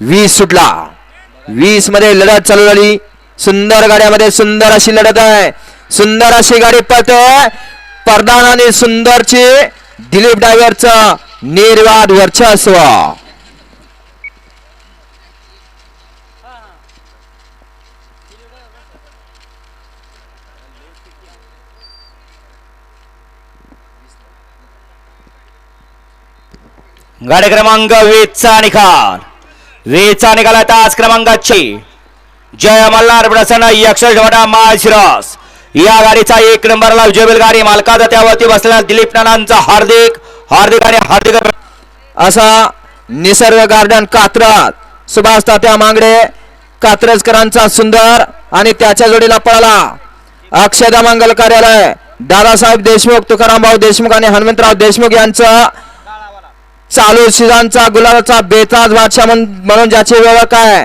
वीस सुटला. वीसमध्ये लढत चालू झाली. सुंदर गाड्यामध्ये सुंदर अशी लढत आहे. सुंदर अशी गाडी पळते. परदान आणि सुंदरची दिलीप डायव्हरच निर्वाद वर्चस्व. गाडी क्रमांक वीसचा निकाल वीसचा निघाला आहे तास क्रमांकाची. जय मल्हार प्रसन्न यक्षवटा माळशिरस या गाडीचा एक नंबरला जुबेल गाडी मालकाचा त्यावरती बसलेला दिलीप नानांचा हार्दिक हार्दिक आणि हार्दिक असा निसर्ग गार्डन कात्रज. सुभाष तात्या मांगडे कात्रजकरांचा सुंदर आणि त्याच्या जोडीला पळाला. अक्षदा मंगल कार्यालय. दादासाहेब देशमुख तुकारामभाऊ देशमुख आणि हनुमंतराव देशमुख यांचं चालू सीझनचा गुलाबाचा बेताज बादशाह म्हणून म्हणून ज्याची ओळख आहे?